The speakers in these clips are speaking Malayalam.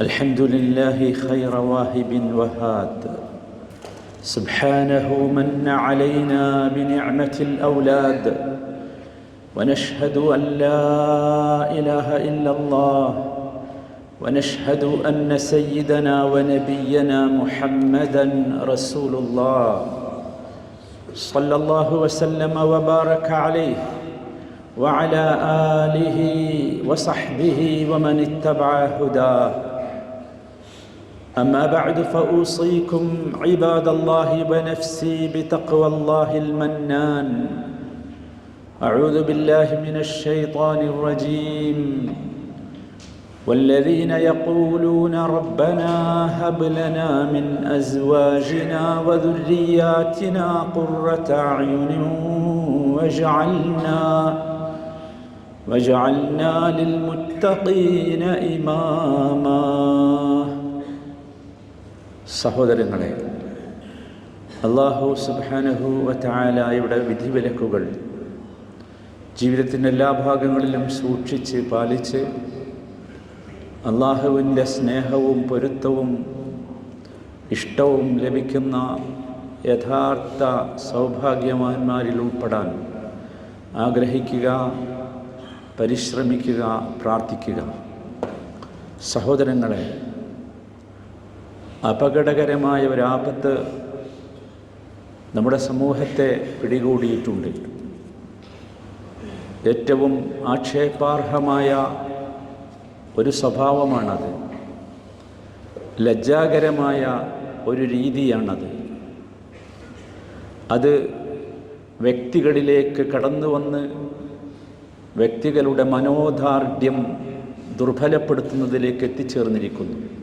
الحمد لله خير واهب وهاد. سبحانه من علينا بنعمة الأولاد. ونشهد أن لا إله إلا الله. ونشهد أن سيدنا ونبينا محمدا رسول الله. صلى الله وسلم وبارك عليه وعلى آله وصحبه ومن اتبع هداه. أما بعد فأوصيكم عباد الله ونفسي بتقوى الله المنان. أعوذ بالله من الشيطان الرجيم. والذين يقولون ربنا هب لنا من أزواجنا وذرياتنا قرة أعين واجعلنا واجعلنا للمتقين إماما. സഹോദരങ്ങളെ അള്ളാഹു സുബാനഹു വിധി വിധിവിലക്കുകൾ ജീവിതത്തിന്റെ എല്ലാ ഭാഗങ്ങളിലും സൂക്ഷിച്ച് പാലിച്ച് അള്ളാഹുവിന്റെ സ്നേഹവും പൊരുത്തവും ഇഷ്ടവും ലഭിക്കുന്ന യഥാർത്ഥ സൗഭാഗ്യവാന്മാരിൽ ഉൾപ്പെടാൻ ആഗ്രഹിക്കുക പരിശ്രമിക്കുക പ്രാർത്ഥിക്കുക. സഹോദരങ്ങളെ അപകടകരമായ ഒരാപത്ത് നമ്മുടെ സമൂഹത്തെ പിടികൂടിയിട്ടുണ്ട്. ഏറ്റവും ആക്ഷേപാർഹമായ ഒരു സ്വഭാവമാണത്. ലജ്ജാകരമായ ഒരു രീതിയാണത്. അത് വ്യക്തികളിലേക്ക് കടന്നു വന്ന് വ്യക്തികളുടെ മനോദാർഢ്യം ദുർബലപ്പെടുത്തുന്നതിലേക്ക് എത്തിച്ചേർന്നിരിക്കുന്നു.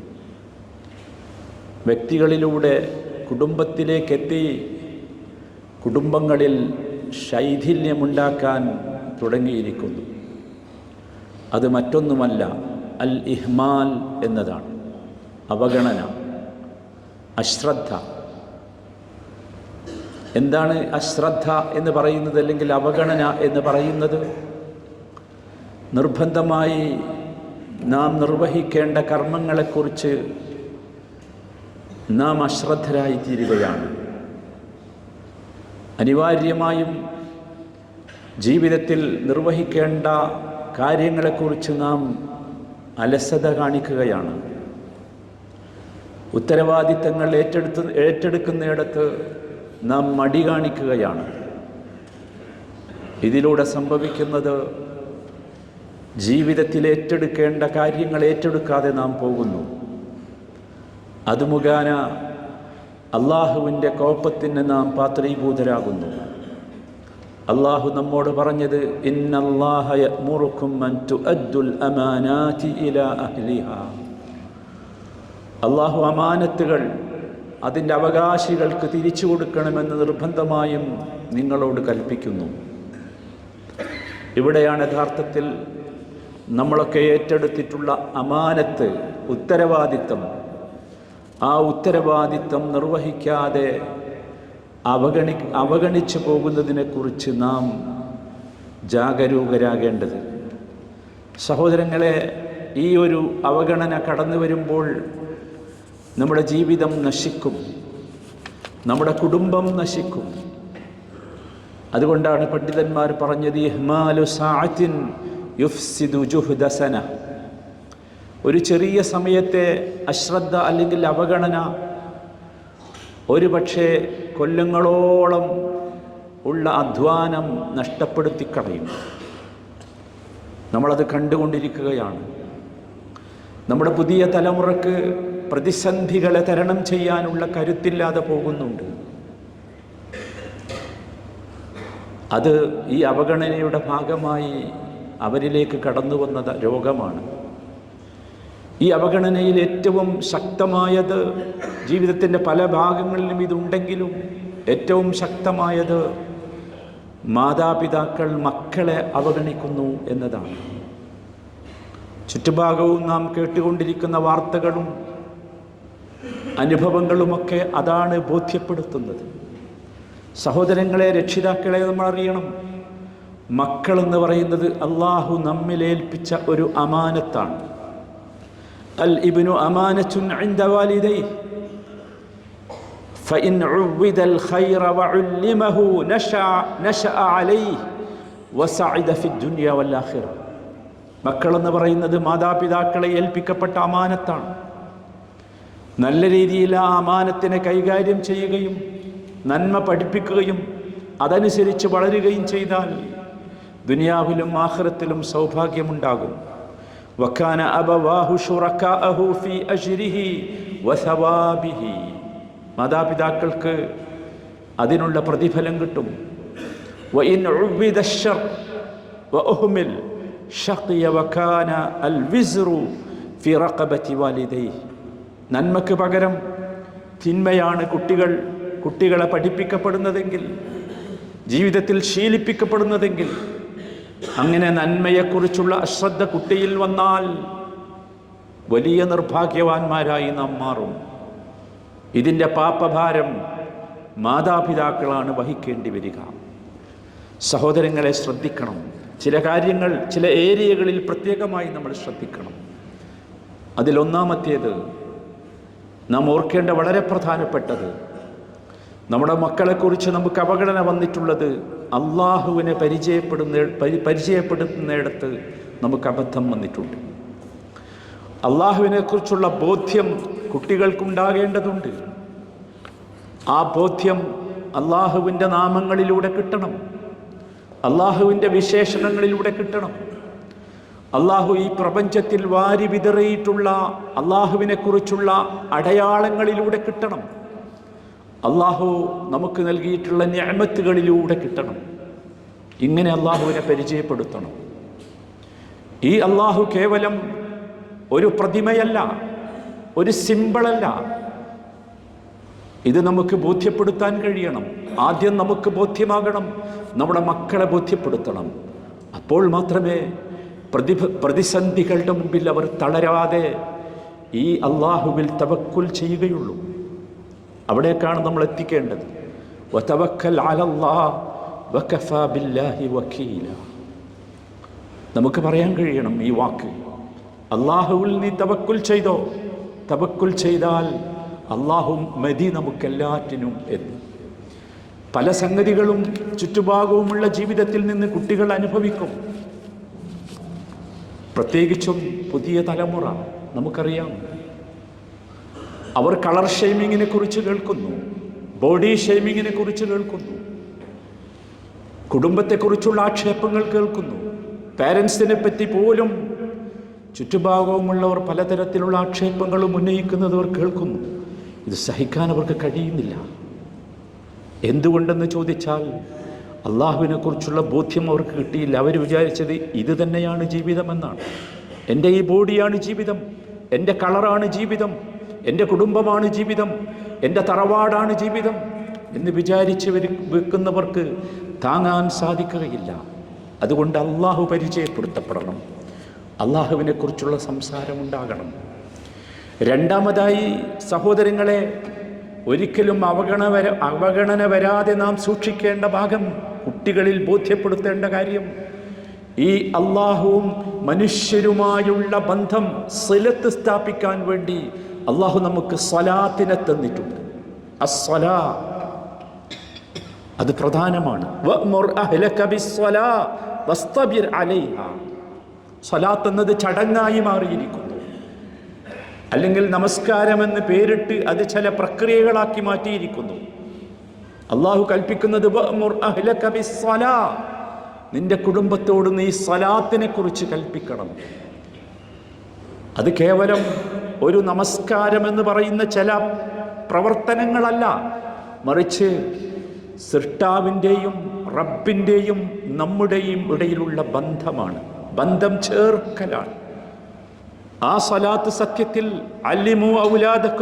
വ്യക്തികളിലൂടെ കുടുംബത്തിലേക്കെത്തി കുടുംബങ്ങളിൽ ശൈഥില്യമുണ്ടാക്കാൻ തുടങ്ങിയിരിക്കുന്നു. അത് മറ്റൊന്നുമല്ല അൽ ഇഹ്മാൽ എന്നതാണ്. അവഗണന അശ്രദ്ധ. എന്താണ് അശ്രദ്ധ എന്ന് പറയുന്നത് അല്ലെങ്കിൽ അവഗണന എന്ന് പറയുന്നത്? നിർബന്ധമായി നാം നിർവഹിക്കേണ്ട കർമ്മങ്ങളെക്കുറിച്ച് നാം അശ്രദ്ധരായി തീരുകയാണ് അനിവാര്യമായും ജീവിതത്തിൽ നിർവഹിക്കേണ്ട കാര്യങ്ങളെക്കുറിച്ച് നാം അലസത കാണിക്കുകയാണ്. ഉത്തരവാദിത്തങ്ങൾ ഏറ്റെടുത്ത് ഏറ്റെടുക്കുന്നിടത്ത് നാം മടി കാണിക്കുകയാണ്. ഇതിലൂടെ സംഭവിക്കുന്നത് ജീവിതത്തിൽ ഏറ്റെടുക്കേണ്ട കാര്യങ്ങൾ ഏറ്റെടുക്കാതെ നാം പോകുന്നു. അത് മുഖാന അള്ളാഹുവിന്റെ കോപ്പത്തിന് നാം പാത്രീഭൂതരാകുന്നു. അള്ളാഹു നമ്മോട് പറഞ്ഞത് അള്ളാഹു അമാനത്തുകൾ അതിന്റെ അവകാശികൾക്ക് തിരിച്ചു കൊടുക്കണമെന്ന് നിർബന്ധമായും നിങ്ങളോട് കൽപ്പിക്കുന്നു. ഇവിടെയാണ് യഥാർത്ഥത്തിൽ നമ്മളൊക്കെ ഏറ്റെടുത്തിട്ടുള്ള അമാനത്ത് ഉത്തരവാദിത്തം. ആ ഉത്തരവാദിത്തം നിർവഹിക്കാതെ അവഗണി അവഗണിച്ചു പോകുന്നതിനെക്കുറിച്ച് നാം ജാഗരൂകരാകേണ്ടത്. സഹോദരങ്ങളെ ഈ ഒരു അവഗണന കടന്നു വരുമ്പോൾ നമ്മുടെ ജീവിതം നശിക്കും. നമ്മുടെ കുടുംബം നശിക്കും. അതുകൊണ്ടാണ് പണ്ഡിതന്മാർ പറഞ്ഞത് ഇഹ്മാലു സാഅത്തിൻ യുഫ്സിദു ജുഹ്ദസന ഒരു ചെറിയ സമയത്തെ അശ്രദ്ധ അല്ലെങ്കിൽ അവഗണന ഒരു പക്ഷേ കൊല്ലങ്ങളോളം ഉള്ള അധ്വാനം നഷ്ടപ്പെടുത്തിക്കളയും. നമ്മളത് കണ്ടുകൊണ്ടിരിക്കുകയാണ്. നമ്മുടെ പുതിയ തലമുറയ്ക്ക് പ്രതിസന്ധികളെ തരണം ചെയ്യാനുള്ള കരുത്തില്ലാതെ പോകുന്നുണ്ട്. അത് ഈ അവഗണനയുടെ ഭാഗമായി അവരിലേക്ക് കടന്നു വന്ന രോഗമാണ്. ഈ അവഗണനയിൽ ഏറ്റവും ശക്തമായത് ജീവിതത്തിന്റെ പല ഭാഗങ്ങളിലും ഇതുണ്ടെങ്കിലും ഏറ്റവും ശക്തമായത് മാതാപിതാക്കൾ മക്കളെ അവഗണിക്കുന്നു എന്നതാണ്. ചുറ്റുഭാഗവും നാം കേട്ടുകൊണ്ടിരിക്കുന്ന വാർത്തകളും അനുഭവങ്ങളുമൊക്കെ അതാണ് ബോധ്യപ്പെടുത്തുന്നത്. സഹോദരങ്ങളെ രക്ഷിതാക്കളെ നമ്മൾ അറിയണം. മക്കളെന്ന് പറയുന്നത് അള്ളാഹു നമ്മിലേൽപ്പിച്ച ഒരു അമാനത്താണ്. الابن أمانة عند والديه فإن عود الخير وعلمه نشأ نشأ عليه وسعد في الدنيا والآخرة മക്കളെന്ന് പറയുന്നത് മാതാപിതാക്കളെ ഏൽപ്പിക്കപ്പെട്ട അമാനത്താണ് നല്ല രീതിയിൽ ആ അമാനത്തിനെ കൈകാര്യം ചെയ്യുകയും നന്മ പഠിപ്പിക്കുകയും അതനുസരിച്ച് വളരുകയും ചെയ്താൽ ദുനിയാവിലും ആഖിറത്തിലും സൗഭാഗ്യമുണ്ടാകും വക്കാന അബവാഹു ഷുറക്കാഅഹു ഫി അജ്രിഹി വസവാബിഹി മാതാപിതാക്കൾക്ക് അതിനുള്ള പ്രതിഫലം കിട്ടും. വഇൻ ഉബ്ബിദ ശർ വഅഹ്മിൽ ഷഖിയ വക്കാന അൽ വിസ്റു ഫി റഖബതി വാലിദൈഹി നന്മക്ക് പകരം തിന്മയാണ് കുട്ടികൾ കുട്ടികളെ പഠിപ്പിക്കപ്പെടുന്നതെങ്കിൽ ജീവിതത്തിൽ ശീലിപ്പിക്കപ്പെടുന്നതെങ്കിൽ അങ്ങനെ നന്മയെക്കുറിച്ചുള്ള അശ്രദ്ധ കുട്ടിയിൽ വന്നാൽ വലിയ നിർഭാഗ്യവാന്മാരായി നാം മാറും. ഇതിന്റെ പാപഭാരം മാതാപിതാക്കളാണ് വഹിക്കേണ്ടി വരിക. സഹോദരങ്ങളെ ശ്രദ്ധിക്കണം. ചില കാര്യങ്ങൾ ചില ഏരിയകളിൽ പ്രത്യേകമായി നമ്മൾ ശ്രദ്ധിക്കണം. അതിലൊന്നാമത്തേത് നാം ഓർക്കേണ്ട വളരെ പ്രധാനപ്പെട്ടത് നമ്മുടെ മക്കളെക്കുറിച്ച് നമുക്ക് അവഗണന വന്നിട്ടുള്ളത് അള്ളാഹുവിനെ പരിചയപ്പെടുന്ന പരി പരിചയപ്പെടുത്തുന്നിടത്ത് നമുക്ക് അബദ്ധം വന്നിട്ടുണ്ട്. അള്ളാഹുവിനെക്കുറിച്ചുള്ള ബോധ്യം കുട്ടികൾക്കുണ്ടാകേണ്ടതുണ്ട്. ആ ബോധ്യം അള്ളാഹുവിന്റെ നാമങ്ങളിലൂടെ കിട്ടണം. അള്ളാഹുവിന്റെ വിശേഷണങ്ങളിലൂടെ കിട്ടണം. അള്ളാഹു ഈ പ്രപഞ്ചത്തിൽ വാരി വിതറിയിട്ടുള്ള അള്ളാഹുവിനെക്കുറിച്ചുള്ള അടയാളങ്ങളിലൂടെ കിട്ടണം. അള്ളാഹു നമുക്ക് നൽകിയിട്ടുള്ള ഞാമത്തുകളിലൂടെ കിട്ടണം. ഇങ്ങനെ അള്ളാഹുവിനെ പരിചയപ്പെടുത്തണം. ഈ അള്ളാഹു കേവലം ഒരു പ്രതിമയല്ല ഒരു സിമ്പിളല്ല. ഇത് നമുക്ക് ബോധ്യപ്പെടുത്താൻ കഴിയണം. ആദ്യം നമുക്ക് ബോധ്യമാകണം നമ്മുടെ മക്കളെ ബോധ്യപ്പെടുത്തണം. അപ്പോൾ മാത്രമേ പ്രതി പ്രതിസന്ധികളുടെ മുമ്പിൽ അവർ തളരാതെ ഈ അള്ളാഹുവിൽ തവക്കുൽ ചെയ്യുകയുള്ളൂ. അവിടേക്കാണ് നമ്മൾ എത്തിക്കേണ്ടത്. വതവക്കൽ ബില്ലാഹി നമുക്ക് പറയാൻ കഴിയണം ഈ വാക്ക്. അള്ളാഹുവിൽ നീ തവക്കുൽ ചെയ്തോ? തവക്കുൽ ചെയ്താൽ അള്ളാഹു മതി നമുക്കെല്ലാറ്റിനും എന്ന് പല സംഗതികളും ചുറ്റുഭാഗവുമുള്ള ജീവിതത്തിൽ നിന്ന് കുട്ടികൾ അനുഭവിക്കും. പ്രത്യേകിച്ചും പുതിയ തലമുറ നമുക്കറിയാം. അവർ കളർ ഷെയ്മിങ്ങിനെ കുറിച്ച് കേൾക്കുന്നു. ബോഡി ഷെയ്മിങ്ങിനെ കുറിച്ച് കേൾക്കുന്നു. കുടുംബത്തെക്കുറിച്ചുള്ള ആക്ഷേപങ്ങൾ കേൾക്കുന്നു. പാരൻസിനെ പറ്റി പോലും ചുറ്റുഭാഗവുമുള്ളവർ പലതരത്തിലുള്ള ആക്ഷേപങ്ങളും ഉന്നയിക്കുന്നത് അവർ കേൾക്കുന്നു. ഇത് സഹിക്കാൻ അവർക്ക് കഴിയുന്നില്ല. എന്തുകൊണ്ടെന്ന് ചോദിച്ചാൽ അള്ളാഹുവിനെക്കുറിച്ചുള്ള ബോധ്യം അവർക്ക് കിട്ടിയില്ല. അവർ വിചാരിച്ചത് ഇത് തന്നെയാണ് ജീവിതമെന്നാണ് എന്റെ ഈ ബോഡിയാണ് ജീവിതം. എന്റെ കളറാണ് ജീവിതം. എന്റെ കുടുംബമാണ് ജീവിതം എന്റെ തറവാടാണ് ജീവിതം എന്ന് വിചാരിച്ച് വെക്കുന്നവർക്ക് താങ്ങാൻ സാധിക്കുകയില്ല. അതുകൊണ്ട് അള്ളാഹു പരിചയപ്പെടുത്തപ്പെടണം. അള്ളാഹുവിനെക്കുറിച്ചുള്ള സംസാരമുണ്ടാകണം. രണ്ടാമതായി സഹോദരങ്ങളെ ഒരിക്കലും അവഗണ വര അവഗണന വരാതെ നാം സൂക്ഷിക്കേണ്ട ഭാഗം കുട്ടികളിൽ ബോധ്യപ്പെടുത്തേണ്ട കാര്യം ഈ അള്ളാഹുവും മനുഷ്യരുമായുള്ള ബന്ധം സ്ഥലത്ത് സ്ഥാപിക്കാൻ വേണ്ടി അള്ളാഹു നമുക്ക് സ്വലാത്തിനെ തന്നിട്ടുണ്ട്. അസ്വലാ അത് പ്രധാനമാണ്. സ്വലാത്ത് എന്നത് ചടങ്ങായി മാറിയിരിക്കുന്നു. അല്ലെങ്കിൽ നമസ്കാരം എന്ന് പേരിട്ട് അത് ചില പ്രക്രിയകളാക്കി മാറ്റിയിരിക്കുന്നു. അള്ളാഹു കൽപ്പിക്കുന്നത് നിന്റെ കുടുംബത്തോട് നീ സ്വലാത്തിനെ കുറിച്ച് കൽപ്പിക്കണം. അത് കേവലം ഒരു നമസ്കാരം എന്ന് പറയുന്ന ചില പ്രവർത്തനങ്ങളല്ല. മറിച്ച് സൃഷ്ടാവിന്റെയും റബ്ബിന്റെയും നമ്മുടെയും ഇടയിലുള്ള ബന്ധമാണ്. ബന്ധം ചേർക്കലാണ്. ആ സലാത്ത് സത്യത്തിൽ അല്ലിമു അലൈഹി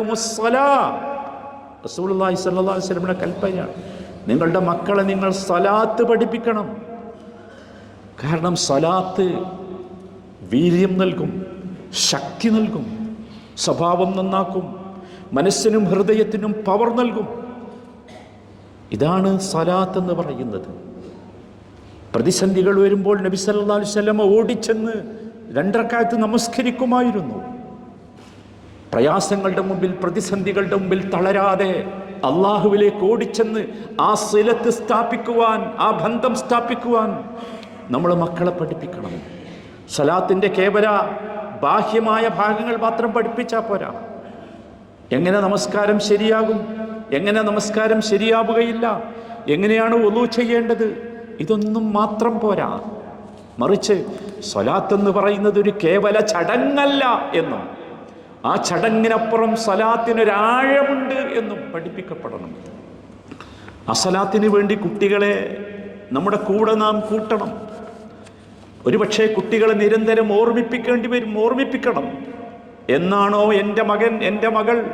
വസല്ലമയുടെ കൽപ്പനയാണ്. നിങ്ങളുടെ മക്കളെ നിങ്ങൾ സലാത്ത് പഠിപ്പിക്കണം. കാരണം സലാത്ത് വീര്യം നൽകും ശക്തി നൽകും. സ്വഭാവം നന്നാക്കും മനസ്സിനും ഹൃദയത്തിനും പവർ നൽകും. ഇതാണ് സലാത്ത് എന്ന് പറയുന്നത്. പ്രതിസന്ധികൾ വരുമ്പോൾ നബി സല്ലല്ലാഹു അലൈഹി വസല്ലമ ഓടിച്ചെന്ന് രണ്ടരക്കാലത്ത് നമസ്കരിക്കുമായിരുന്നു. പ്രയാസങ്ങളുടെ മുമ്പിൽ പ്രതിസന്ധികളുടെ മുമ്പിൽ തളരാതെ അള്ളാഹുവിലേക്ക് ഓടിച്ചെന്ന് ആ സിലത്ത് സ്ഥാപിക്കുവാൻ ആ ബന്ധം സ്ഥാപിക്കുവാൻ നമ്മൾ മക്കളെ പഠിപ്പിക്കണം. സലാത്തിന്റെ കേവല ബാഹ്യമായ ഭാഗങ്ങൾ മാത്രം പഠിപ്പിച്ചാൽ പോരാ. എങ്ങനെ നമസ്കാരം ശരിയാകും? എങ്ങനെ നമസ്കാരം ശരിയാവുകയില്ല? എങ്ങനെയാണ് ഒലു ചെയ്യേണ്ടത്? ഇതൊന്നും മാത്രം പോരാ. മറിച്ച് സ്വലാത്ത് എന്ന് പറയുന്നത് ഒരു കേവല ചടങ്ങല്ല എന്നും. ആ ചടങ്ങിനപ്പുറം സലാത്തിനൊരാഴമുണ്ട് എന്നും പഠിപ്പിക്കപ്പെടണം. അസലാത്തിന് വേണ്ടി കുട്ടികളെ നമ്മുടെ കൂടെ നാം കൂട്ടണം. ഒരുപക്ഷെ കുട്ടികളെ നിരന്തരം ഓർമ്മിപ്പിക്കേണ്ടി വരും ഓർമ്മിപ്പിക്കണം. എന്നാണോ എന്റെ മകൻ എന്റെ മകൾ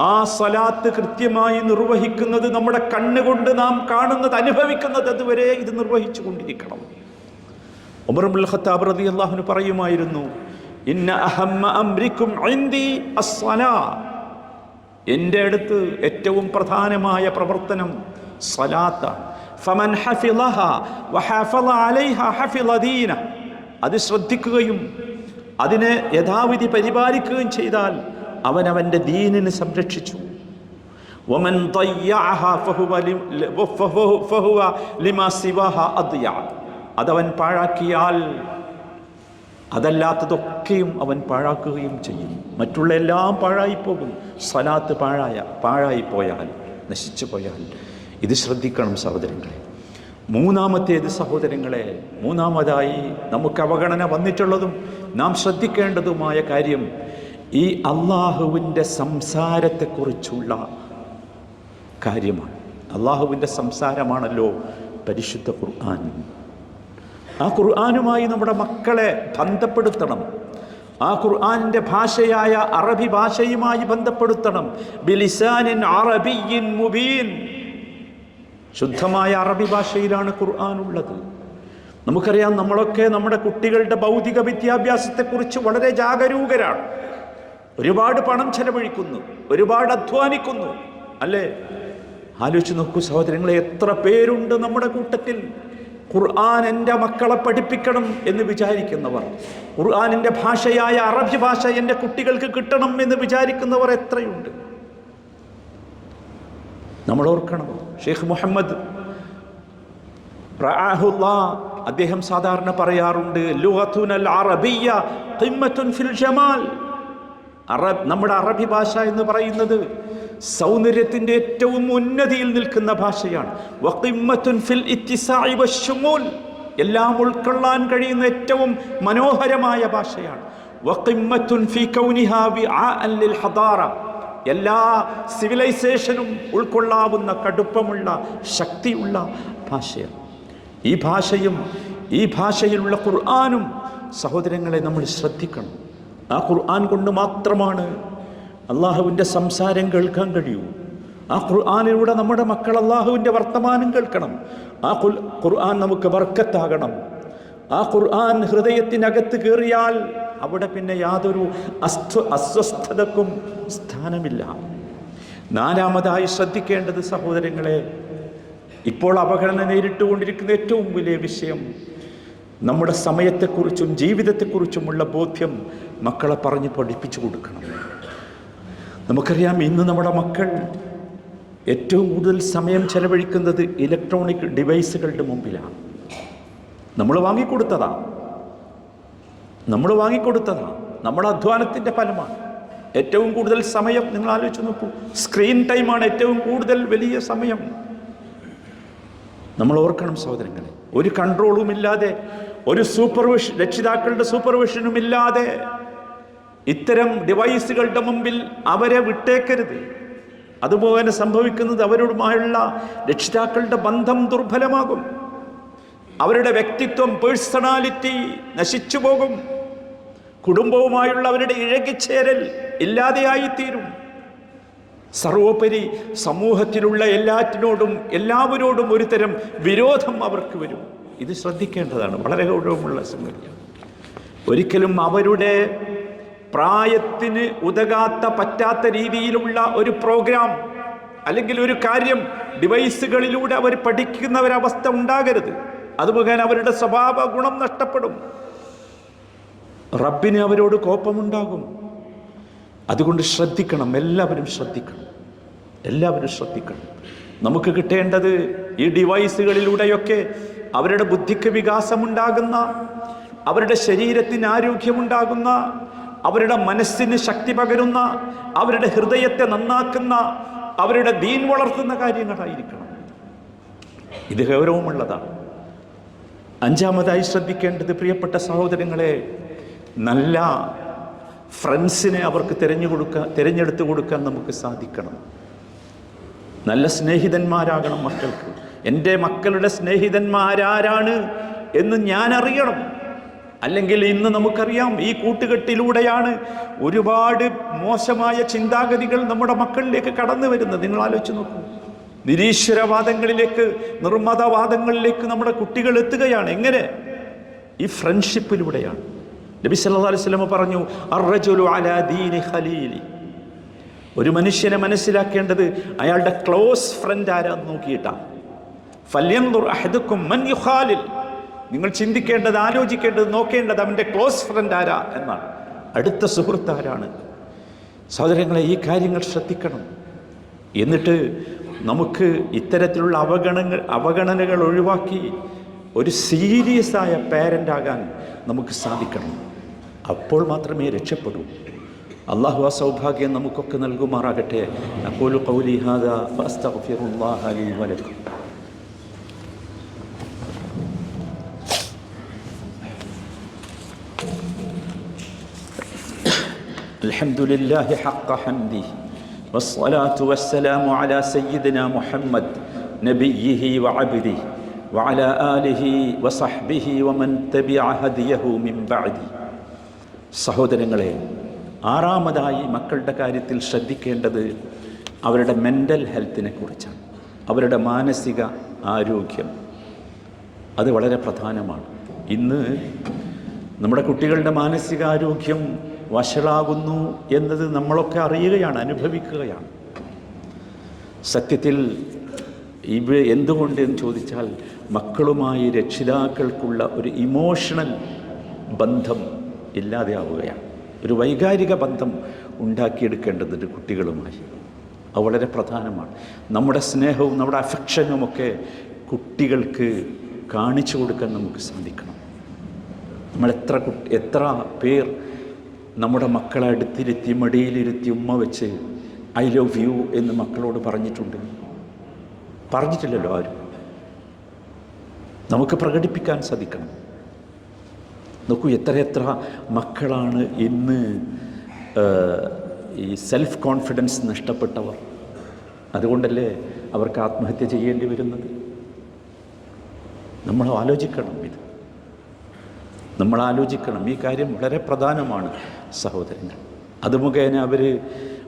ആ സലാത്ത് കൃത്യമായി നിർവഹിക്കുന്നത്? നമ്മുടെ കണ്ണുകൊണ്ട് നാം കാണുന്നത് അനുഭവിക്കുന്നത് അതുവരെ ഇത് നിർവഹിച്ചു കൊണ്ടിരിക്കണം. ഉമറുൽ ഖത്താബ് അള്ളാഹുന് പറയുമായിരുന്നു ഇന്ന അഹമ്മ എന്റെ അടുത്ത് ഏറ്റവും പ്രധാനമായ പ്രവർത്തനം സലാത്താണ്. ഫമൻ ഹഫിളഹ വഹഫള അലൈഹ ഹഫിള ദീന അത് ശ്രദ്ധിക്കുകയും അതിനെ യഥാവിധി പരിപാലിക്കുകയും ചെയ്താൽ അവൻ അവൻ്റെ ദീനിനെ സംരക്ഷിച്ചു വമൻ ضيعها فهو لم- فهو- فهو لما سواها أضيع. അതവൻ പാഴാക്കിയാൽ അതല്ലാത്തതൊക്കെയും അവൻ പാഴാക്കുകയും ചെയ്യും മറ്റുള്ള എല്ലാം പാഴായിപ്പോകും സ്വലാത്ത് പാഴായ പാഴായിപ്പോയാൽ നശിച്ചു പോയാൽ ഇത് ശ്രദ്ധിക്കണം സഹോദരങ്ങളെ. മൂന്നാമത്തേത് സഹോദരങ്ങളെ മൂന്നാമതായി നമുക്ക് അവഗണന വന്നിട്ടുള്ളതും നാം ശ്രദ്ധിക്കേണ്ടതുമായ കാര്യം ഈ അള്ളാഹുവിന്റെ സംസാരത്തെക്കുറിച്ചുള്ള കാര്യമാണ്. അള്ളാഹുവിന്റെ സംസാരമാണല്ലോ പരിശുദ്ധ ഖുർആൻ. ആ ഖുർആാനുമായി നമ്മുടെ മക്കളെ ബന്ധപ്പെടുത്തണം. ആ ഖുർആാനിന്റെ ഭാഷയായ അറബി ഭാഷയുമായി ബന്ധപ്പെടുത്തണം. ബിലിസാനിൻ അറബിയിൻ മുബീൻ. ശുദ്ധമായ അറബി ഭാഷയിലാണ് ഖുർആൻ ഉള്ളത്. നമുക്കറിയാം നമ്മളൊക്കെ നമ്മുടെ കുട്ടികളുടെ ഭൗതിക വിദ്യാഭ്യാസത്തെക്കുറിച്ച് വളരെ ജാഗരൂകരാണ്. ഒരുപാട് പണം ചെലവഴിക്കുന്നു ഒരുപാട് അധ്വാനിക്കുന്നു അല്ലേ? ആലോചിച്ച് നോക്കൂ സഹോദരങ്ങളെ എത്ര പേരുണ്ട് നമ്മുടെ കൂട്ടത്തിൽ? ഖുർആൻ എന്റെ മക്കളെ പഠിപ്പിക്കണം എന്ന് വിചാരിക്കുന്നവർ ഖുർആാനിന്റെ ഭാഷയായ അറബി ഭാഷ എന്റെ കുട്ടികൾക്ക് കിട്ടണം എന്ന് വിചാരിക്കുന്നവർ എത്രയുണ്ട്? നമ്മൾ ഓർക്കണം ഷെയ്ഖ് മുഹമ്മദ്. അദ്ദേഹം സാധാരണ പറയാറുണ്ട് അറബ് നമ്മുടെ അറബി ഭാഷ എന്ന് പറയുന്നത് സൗന്ദര്യത്തിന്റെ ഏറ്റവും ഉന്നതിയിൽ നിൽക്കുന്ന ഭാഷയാണ്. ഫിൽ എല്ലാം ഉൾക്കൊള്ളാൻ കഴിയുന്ന ഏറ്റവും മനോഹരമായ ഭാഷയാണ്. എല്ലാ സിവിലൈസേഷനും ഉൾക്കൊള്ളാവുന്ന കടുപ്പമുള്ള ശക്തിയുള്ള ഭാഷയാണ്. ഈ ഭാഷയും ഈ ഭാഷയിലുള്ള ഖുർആാനും സഹോദരങ്ങളെ നമ്മൾ ശ്രദ്ധിക്കണം. ആ ഖുർആൻ കൊണ്ട് മാത്രമാണ് അള്ളാഹുവിന്റെ സംസാരം കേൾക്കാൻ കഴിയൂ. ആ ഖുർആാനിലൂടെ നമ്മുടെ മക്കൾ അള്ളാഹുവിന്റെ വർത്തമാനം കേൾക്കണം. ആ ഖുൽ ഖുർആൻ നമുക്ക് വർക്കത്താകണം ആ ഖുർആൻ ഹൃദയത്തിനകത്ത് കയറിയാൽ അവിടെ പിന്നെ യാതൊരു അസ്വ അസ്വസ്ഥതക്കും സ്ഥാനമില്ല. നാലാമതായി ശ്രദ്ധിക്കേണ്ടത് സഹോദരങ്ങളെ ഇപ്പോൾ അപകടം നേരിട്ടുകൊണ്ടിരിക്കുന്ന ഏറ്റവും വലിയ വിഷയം നമ്മുടെ സമയത്തെക്കുറിച്ചും ജീവിതത്തെക്കുറിച്ചുമുള്ള ബോധ്യം മക്കളെ പറഞ്ഞ് പഠിപ്പിച്ചു കൊടുക്കണം. നമുക്കറിയാം ഇന്ന് നമ്മുടെ മക്കൾ ഏറ്റവും കൂടുതൽ സമയം ചെലവഴിക്കുന്നത് ഇലക്ട്രോണിക് ഡിവൈസുകളുടെ മുമ്പിലാണ്. നമ്മൾ വാങ്ങിക്കൊടുത്തതാ. നമ്മൾ വാങ്ങിക്കൊടുത്തതാണ്. നമ്മുടെ അധ്വാനത്തിന്റെ ഫലമാണ്. ഏറ്റവും കൂടുതൽ സമയം നിങ്ങൾ ആലോചിച്ച് നോക്കൂ. സ്ക്രീൻ ടൈമാണ് ഏറ്റവും കൂടുതൽ വലിയ സമയം. നമ്മൾ ഓർക്കണം സഹോദരങ്ങളെ ഒരു കൺട്രോളും ഇല്ലാതെ ഒരു സൂപ്പർവിഷൻ രക്ഷിതാക്കളുടെ സൂപ്പർവിഷനും ഇല്ലാതെ ഇത്തരം ഡിവൈസുകളുടെ മുമ്പിൽ അവരെ വിട്ടേക്കരുത്. അതുപോലെ സംഭവിക്കുന്നത് അവരോടുമായുള്ള രക്ഷിതാക്കളുടെ ബന്ധം ദുർബലമാകും. അവരുടെ വ്യക്തിത്വം പേഴ്സണാലിറ്റി നശിച്ചു പോകും. കുടുംബവുമായുള്ള അവരുടെ ഇഴകിച്ചേരൽ ഇല്ലാതെയായിത്തീരും. സർവോപരി സമൂഹത്തിലുള്ള എല്ലാറ്റിനോടും എല്ലാവരോടും ഒരു തരം വിരോധം അവർക്ക് വരും. ഇത് ശ്രദ്ധിക്കേണ്ടതാണ്. വളരെ ഗൗരവമുള്ള സംഗതിയാണ്. ഒരിക്കലും അവരുടെ പ്രായത്തിന് ഉതകാത്ത പറ്റാത്ത രീതിയിലുള്ള ഒരു പ്രോഗ്രാം അല്ലെങ്കിൽ ഒരു കാര്യം ഡിവൈസുകളിലൂടെ അവർ പഠിക്കുന്ന ഒരവസ്ഥ ഉണ്ടാകരുത്. അത് മുഖേന അവരുടെ സ്വഭാവ ഗുണം നഷ്ടപ്പെടും. റബ്ബിന് അവരോട് കോപ്പമുണ്ടാകും അതുകൊണ്ട് ശ്രദ്ധിക്കണം എല്ലാവരും ശ്രദ്ധിക്കണം. എല്ലാവരും ശ്രദ്ധിക്കണം. നമുക്ക് കിട്ടേണ്ടത് ഈ ഡിവൈസുകളിലൂടെയൊക്കെ അവരുടെ ബുദ്ധിക്ക് വികാസമുണ്ടാകുന്ന അവരുടെ ശരീരത്തിന് ആരോഗ്യമുണ്ടാകുന്ന അവരുടെ മനസ്സിന് ശക്തി പകരുന്ന അവരുടെ ഹൃദയത്തെ നന്നാക്കുന്ന അവരുടെ ദീൻ വളർത്തുന്ന കാര്യങ്ങളായിരിക്കണം. ഇത് ഗൗരവമുള്ളതാണ്. അഞ്ചാമതായി ശ്രദ്ധിക്കേണ്ടത് പ്രിയപ്പെട്ട സഹോദരങ്ങളെ നല്ല ഫ്രണ്ട്സിനെ അവർക്ക് തിരഞ്ഞു കൊടുക്കാൻ തിരഞ്ഞെടുത്ത് കൊടുക്കാൻ നമുക്ക് സാധിക്കണം. നല്ല സ്നേഹിതന്മാരാകണം മക്കൾക്ക്. എന്റെ മക്കളുടെ സ്നേഹിതന്മാരാരാണ് എന്ന് ഞാൻ അറിയണം അല്ലെങ്കിൽ ഇന്ന് നമുക്കറിയാം ഈ കൂട്ടുകെട്ടിലൂടെയാണ് ഒരുപാട് മോശമായ ചിന്താഗതികൾ നമ്മുടെ മക്കളിലേക്ക് കടന്നു വരുന്നത്. നിങ്ങൾ ആലോചിച്ച് നോക്കൂ. നിരീശ്വരവാദങ്ങളിലേക്ക് നിർമ്മതവാദങ്ങളിലേക്ക് നമ്മുടെ കുട്ടികൾ എത്തുകയാണ്. എങ്ങനെ? ഈ ഫ്രണ്ട്ഷിപ്പിലൂടെയാണ്. നബി സല്ലല്ലാഹു അലൈഹി വസല്ലം പറഞ്ഞു അർറജുലു അലാ ദീനി ഖലീലി. ഒരു മനുഷ്യനെ മനസ്സിലാക്കേണ്ടത് അയാളുടെ ക്ലോസ് ഫ്രണ്ട് ആരാന്ന് നോക്കിയിട്ടാണ്. ഫല്യൻദുർ അഹദുക്കും മൻ യുഖാലിൽ. നിങ്ങൾ ചിന്തിക്കേണ്ടത് ആലോചിക്കേണ്ടത് നോക്കേണ്ടത് അവന്റെ ക്ലോസ് ഫ്രണ്ട് ആരാ എന്നാണ്. അടുത്ത സുഹൃത്ത് ആരാണ്? സഹോദരങ്ങളെ ഈ കാര്യങ്ങൾ ശ്രദ്ധിക്കണം. എന്നിട്ട് നമുക്ക് ഇത്തരത്തിലുള്ള അവഗണങ്ങൾ അവഗണനകൾ ഒഴിവാക്കി ഒരു സീരിയസ് ആയ പാരൻ്റ് ആകാൻ നമുക്ക് സാധിക്കണം അപ്പോൾ മാത്രമേ രക്ഷപ്പെടൂ അള്ളാഹു ആ സൗഭാഗ്യം നമുക്കൊക്കെ നൽകുമാറാകട്ടെ അപ്പോലു കൗലി ഹാദ ഫസ്തഗ്ഫിറുല്ലാഹ ലി വലക്കും الحمد لله حق حمده والصلاة والسلام على سيدنا محمد نبيه وعبده وعلى آله وصحبه ومن تبع هديه من بعده സഹോദരങ്ങളെ ആറാമതായി മക്കളുടെ കാര്യത്തിൽ ശ്രദ്ധിക്കേണ്ടത് അവരുടെ മെൻ്റൽ ഹെൽത്തിനെ കുറിച്ചാണ് അവരുടെ മാനസിക ആരോഗ്യം അത് വളരെ പ്രധാനമാണ് ഇന്ന് നമ്മുടെ കുട്ടികളുടെ മാനസികാരോഗ്യം വഷളാകുന്നു എന്നത് നമ്മളൊക്കെ അറിയുകയാണ് അനുഭവിക്കുകയാണ്. സത്യത്തിൽ ഇവ എന്തുകൊണ്ട് എന്ന് ചോദിച്ചാൽ മക്കളുമായി രക്ഷിതാക്കൾക്കുള്ള ഒരു ഇമോഷണൽ ബന്ധം ഇല്ലാതെയാവുകയാണ്. ഒരു വൈകാരിക ബന്ധം ഉണ്ടാക്കിയെടുക്കേണ്ടതുണ്ട് കുട്ടികളുമായി. അത് വളരെ പ്രധാനമാണ്. നമ്മുടെ സ്നേഹവും നമ്മുടെ അഫക്ഷനുമൊക്കെ കുട്ടികൾക്ക് കാണിച്ചു കൊടുക്കാൻ നമുക്ക് സാധിക്കണം. നമ്മൾ എത്ര കുട്ടി എത്ര പേർ നമ്മുടെ മക്കളെ അടുത്തിരുത്തി മടിയിലിരുത്തി ഉമ്മ വെച്ച് ഐ ലവ് യു എന്ന് മക്കളോട് പറഞ്ഞിട്ടുണ്ട്. പറഞ്ഞിട്ടില്ലല്ലോ ആരും. നമുക്ക് പ്രകടിപ്പിക്കാൻ സാധിക്കണം. നോക്കൂ എത്ര എത്ര മക്കളാണ് ഇന്ന് ഈ സെൽഫ് കോൺഫിഡൻസ് നഷ്ടപ്പെട്ടവർ. അതുകൊണ്ടല്ലേ അവർക്ക് ആത്മഹത്യ ചെയ്യേണ്ടി വരുന്നത്? നമ്മൾ ആലോചിക്കണം ഇത്. നമ്മൾ ആലോചിക്കണം. ഈ കാര്യം വളരെ പ്രധാനമാണ് സഹോദരങ്ങൾ. അത് മുഖേന അവർ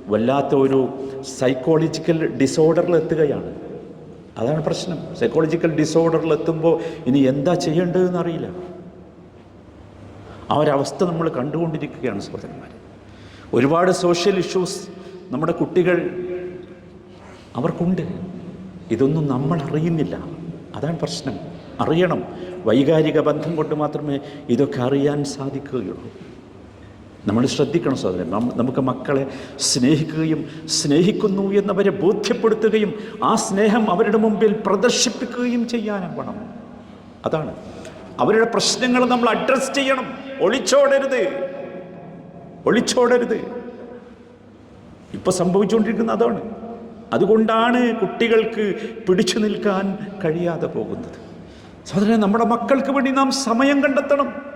വല്ലാത്ത ഒരു സൈക്കോളജിക്കൽ ഡിസോർഡറിൽ എത്തുകയാണ്. അതാണ് പ്രശ്നം. സൈക്കോളജിക്കൽ ഡിസോർഡറിൽ എത്തുമ്പോൾ ഇനി എന്താ ചെയ്യേണ്ടതെന്ന് അറിയില്ല. ആ ഒരവസ്ഥ നമ്മൾ കണ്ടുകൊണ്ടിരിക്കുകയാണ് സഹോദരന്മാർ. ഒരുപാട് സോഷ്യൽ ഇഷ്യൂസ് നമ്മുടെ കുട്ടികൾ അവർക്കുണ്ട്. ഇതൊന്നും നമ്മൾ അറിയുന്നില്ല. അതാണ് പ്രശ്നം. അറിയണം. വൈകാരിക ബന്ധം കൊണ്ട് മാത്രമേ ഇതൊക്കെ അറിയാൻ സാധിക്കുകയുള്ളൂ. നമ്മൾ ശ്രദ്ധിക്കണം നമ്മ- നമുക്ക് മക്കളെ സ്നേഹിക്കുകയും സ്നേഹിക്കുന്നു എന്നവരെ ബോധ്യപ്പെടുത്തുകയും ആ സ്നേഹം അവരുടെ മുമ്പിൽ പ്രദർശിപ്പിക്കുകയും ചെയ്യാനാവണം അതാണ്. അവരുടെ പ്രശ്നങ്ങൾ നമ്മൾ അഡ്രസ്സ് ചെയ്യണം. ഒളിച്ചോടരുത്. ഒളിച്ചോടരുത്. ഇപ്പൊ സംഭവിച്ചുകൊണ്ടിരിക്കുന്ന അതാണ്. അതുകൊണ്ടാണ് കുട്ടികൾക്ക് പിടിച്ചു നിൽക്കാൻ കഴിയാതെ പോകുന്നത്. സഹോദരൻ നമ്മുടെ മക്കൾക്ക് വേണ്ടി നാം സമയം കണ്ടെത്തണം.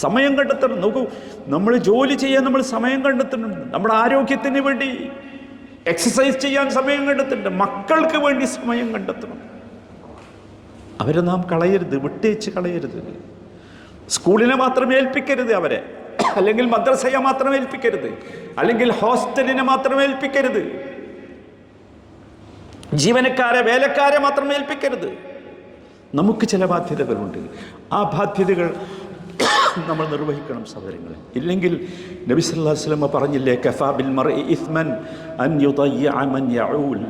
സമയം കണ്ടെത്തണം. നോക്കൂ നമ്മൾ ജോലി ചെയ്യാൻ നമ്മൾ സമയം കണ്ടെത്തണം നമ്മുടെ ആരോഗ്യത്തിന് വേണ്ടി എക്സസൈസ് ചെയ്യാൻ സമയം കണ്ടെത്തണം മക്കൾക്ക് വേണ്ടി സമയം കണ്ടെത്തണം. അവരെ നാം കളയരുത് വിട്ടേച്ച് കളയരുത്. സ്കൂളിനെ മാത്രം ഏൽപ്പിക്കരുത് അവരെ. അല്ലെങ്കിൽ മദ്രസയെ മാത്രം ഏൽപ്പിക്കരുത്. അല്ലെങ്കിൽ ഹോസ്റ്റലിനെ മാത്രം ഏൽപ്പിക്കരുത്. ജീവനക്കാരെ വേലക്കാരെ മാത്രം ഏൽപ്പിക്കരുത്. നമുക്ക് ചില ബാധ്യതകളുണ്ട്. ആ ബാധ്യതകൾ നമ്മൾ നിർവഹിക്കണം സഹോദരങ്ങളെ. ഇല്ലെങ്കിൽ നബി സല്ലാ വസല്ലം പറഞ്ഞില്ലേ കഫാ ബിൽ ഇസ്മൻ അൻ യഊൽ.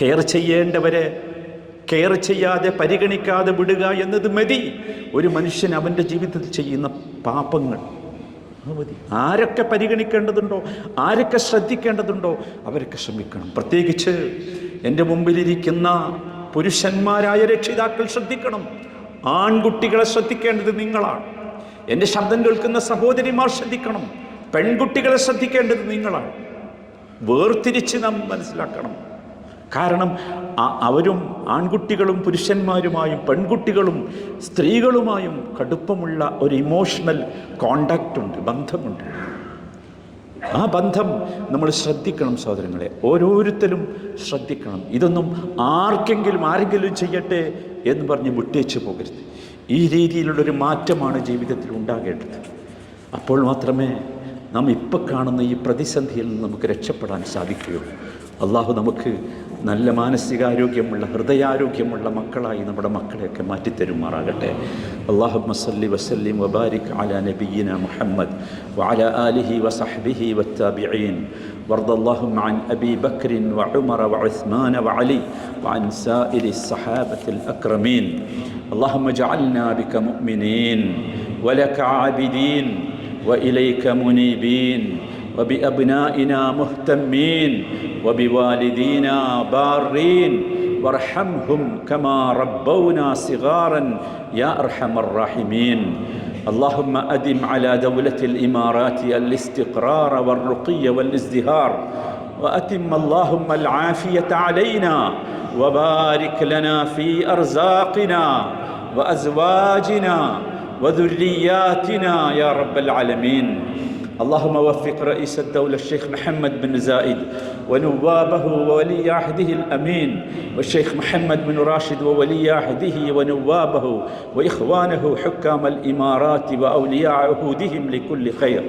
കെയർ ചെയ്യേണ്ടവരെ കെയർ ചെയ്യാതെ പരിഗണിക്കാതെ വിടുക എന്നത് മതി. ഒരു മനുഷ്യൻ അവന്റെ ജീവിതത്തിൽ ചെയ്യുന്ന പാപങ്ങൾ ആരൊക്കെ പരിഗണിക്കേണ്ടതുണ്ടോ ആരൊക്കെ ശ്രദ്ധിക്കേണ്ടതുണ്ടോ അവരൊക്കെ ശ്രമിക്കണം. പ്രത്യേകിച്ച് എന്റെ മുമ്പിലിരിക്കുന്ന പുരുഷന്മാരായ രക്ഷിതാക്കൾ ശ്രദ്ധിക്കണം. ആൺകുട്ടികളെ ശ്രദ്ധിക്കേണ്ടത് നിങ്ങളാണ്. എന്റെ ശബ്ദം കേൾക്കുന്ന സഹോദരിമാർ ശ്രദ്ധിക്കണം. പെൺകുട്ടികളെ ശ്രദ്ധിക്കേണ്ടത് നിങ്ങളാണ്. വേർതിരിച്ച് നാം മനസ്സിലാക്കണം. കാരണം അവരും ആൺകുട്ടികളും പുരുഷന്മാരുമായും പെൺകുട്ടികളും സ്ത്രീകളുമായും കടുപ്പമുള്ള ഒരു ഇമോഷണൽ കോണ്ടാക്റ്റ് ഉണ്ട് ബന്ധമുണ്ട്. ആ ബന്ധം നമ്മൾ ശ്രദ്ധിക്കണം സഹോദരങ്ങളെ. ഓരോരുത്തരും ശ്രദ്ധിക്കണം. ഇതൊന്നും ആർക്കെങ്കിലും ആരെങ്കിലും ചെയ്യട്ടെ എന്ന് പറഞ്ഞ് വിട്ടേച്ച് പോകരുത്. ഈ രീതിയിലുള്ളൊരു മാറ്റമാണ് ജീവിതത്തിൽ ഉണ്ടാകേണ്ടത്. അപ്പോൾ മാത്രമേ നാം ഇപ്പോൾ കാണുന്ന ഈ പ്രതിസന്ധിയിൽ നിന്ന് നമുക്ക് രക്ഷപ്പെടാൻ സാധിക്കുകയുള്ളൂ. അള്ളാഹു നമുക്ക് നല്ല മാനസികാരോഗ്യമുള്ള ഹൃദയാരോഗ്യമുള്ള മക്കളായി നമ്മുടെ മക്കളെയൊക്കെ മാറ്റിത്തരുമാറാകട്ടെ അള്ളാഹു മസല്ലി വസല്ലിം വബാരിക് അല നബിയിന മുഹമ്മദ് وعلى آله وصحبه والتابعين وارض اللهم عن أبي بكر وعمر وعثمان وعلي وعن سائر الصحابة الأكرمين اللهم اجعلنا بك مؤمنين ولك عابدين وإليك منيبين وبأبنائنا مهتمين وبوالدينا بارين وارحمهم كما ربونا صغارا يا أرحم الراحمين. اللهم أدم على دولة الإمارات الاستقرار والرقي والازدهار وأتم اللهم العافية علينا وبارك لنا في أرزاقنا وأزواجنا وذرياتنا يا رب العالمين. اللهم وفق رئيس الدولة الشيخ محمد بن زايد ونوابه وولي عهده الأمين والشيخ محمد بن راشد وولي عهده ونوابه وإخوانه حكام الإمارات وأولياء عهودهم لكل خير.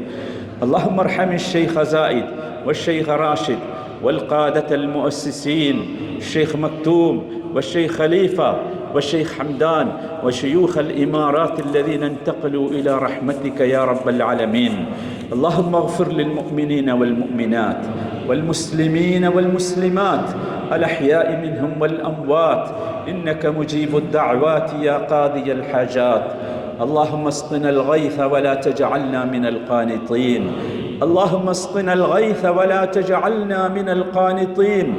اللهم ارحم الشيخ زايد والشيخ راشد والقادة المؤسسين الشيخ مكتوم والشيخ خليفة والشيخ حمدان وشيوخ الإمارات الذين انتقلوا إلى رحمتك يا رب العالمين. اللهم اغفر للمؤمنين والمؤمنات والمسلمين والمسلمات الأحياء منهم والأموات. إنك مجيب الدعوات يا قاضي الحاجات. اللهم اسقنا الغيث ولا تجعلنا من القانطين. اللهم اسقنا الغيث ولا تجعلنا من القانطين.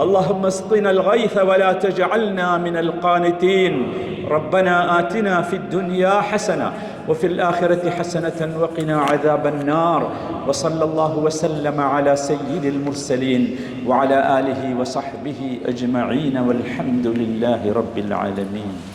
اللهم اسقنا الغيث ولا تجعلنا من القانتين. ربنا آتنا في الدنيا حسنة وفي الآخرة حسنة وقنا عذاب النار. وصلى الله وسلم على سيد المرسلين وعلى آله وصحبه أجمعين. والحمد لله رب العالمين.